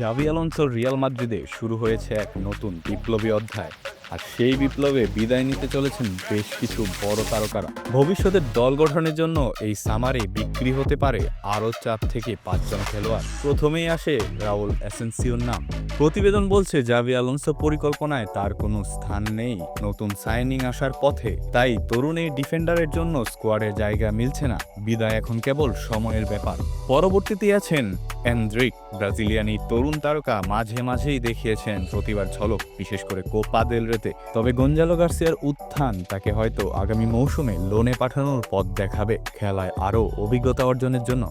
Xavi আলোনসোর Real মাদ্রিদে শুরু হয়েছে এক নতুন বিপ্লবী অধ্যায়। আর সেই বিপ্লবে বিদায় নিতে চলেছেন বেশ কিছু বড় তারকারা। ভবিষ্যতের দল গঠনের জন্য এই সামারে বিক্রি হতে পারে আরও চার থেকে পাঁচজন খেলোয়াড়। প্রথমেই আসে রাউল অ্যাসেন্সিওর নাম। প্রতিবেদন বলছে, জাভি আলোনসো পরিকল্পনায় তার কোনো স্থান নেই। নতুন সাইনিং আসার পথে। তাই তরুণ এই ডিফেন্ডারের জন্য স্কোয়াডের জায়গা মিলছে না। বিদায় এখন কেবল সময়ের ব্যাপার। পরবর্তীতে আছেন অ্যান্ড্রিক ব্রাজিলিয়ান এই তরুণ তারকা মাঝে মাঝেই দেখিয়েছেন প্রতিবার ঝলক, বিশেষ করে কোপা রেতে তবে গঞ্জালো গার্সিয়ার উত্থান তাকে হয়তো আগামী মৌসুমে লোনে পাঠানোর পথ দেখাবে খেলায় আরও অভিজ্ঞতা অর্জনের জন্য।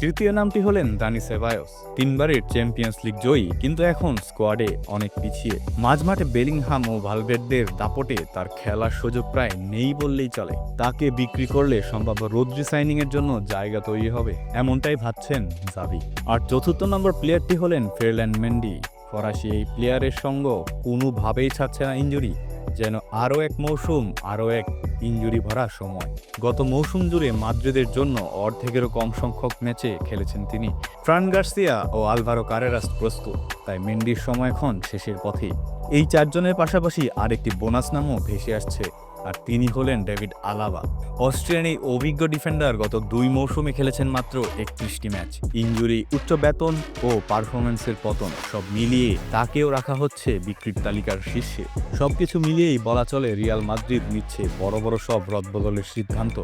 তৃতীয় নামটি হলেন দানি সেবায়স তিনবারের চ্যাম্পিয়ন্স লিগ জয়ী, কিন্তু এখন স্কোয়াডে অনেক পিছিয়ে। মাঝমাঠে বেলিংহাম ও ভালভেরদের দাপটে তার খেলার সুযোগ প্রায় নেই বললেই চলে। তাকে বিক্রি করলে সম্ভাব্য রোদ্রি সাইনিং এর জন্য জায়গা তৈরি হবে, এমনটাই ভাবছেন জাভি। আর চতুর্থ নম্বর প্লেয়ারটি হলেন ফেরল্যান্ড মেন্ডি। ফরাসি এই প্লেয়ারের সঙ্গ কোনোভাবেই ছাড়ছে না ইঞ্জুরি, যেন আরও এক মৌসুম, আরও এক ইঞ্জুরি ভরা সময়। গত মৌসুম জুড়ে মাদ্রিদের জন্য অর্ধেকেরও কম সংখ্যক ম্যাচে খেলেছেন তিনি। ফ্রান গার্সিয়া ও আলভারো কারেরাস প্রস্তুত, তাই মেন্ডির সময় এখন শেষের পথেই এই চারজনের পাশাপাশি আরেকটি বোনাস নামও ভেসে আসছে আর তিনি হলেন ডেভিড আলাবা। অস্ট্রিয়ান এই অভিজ্ঞ ডিফেন্ডার গত দুই মৌসুমে খেলেছেন মাত্র একত্রিশটি ম্যাচ। ইঞ্জুরি, উচ্চ বেতন ও পারফরমেন্সের পতন সব মিলিয়ে তাকেও রাখা হচ্ছে বিক্রির তালিকার শীর্ষে। সবকিছু মিলিয়েই বলা চলে রিয়াল মাদ্রিদ নিচ্ছে বড় বড় সব রদবদলের সিদ্ধান্ত।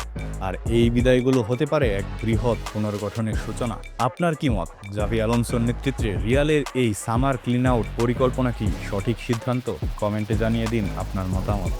আর এই বিদায়গুলো হতে পারে এক বৃহৎ পুনর্গঠনের সূচনা। আপনার কি মত? জাভি আলোনসোর নেতৃত্বে রিয়ালের এই সামার ক্লিন আউট পরিকল্পনা কি সঠিক সিদ্ধান্ত? কমেন্টে জানিয়ে দিন আপনার মতামত।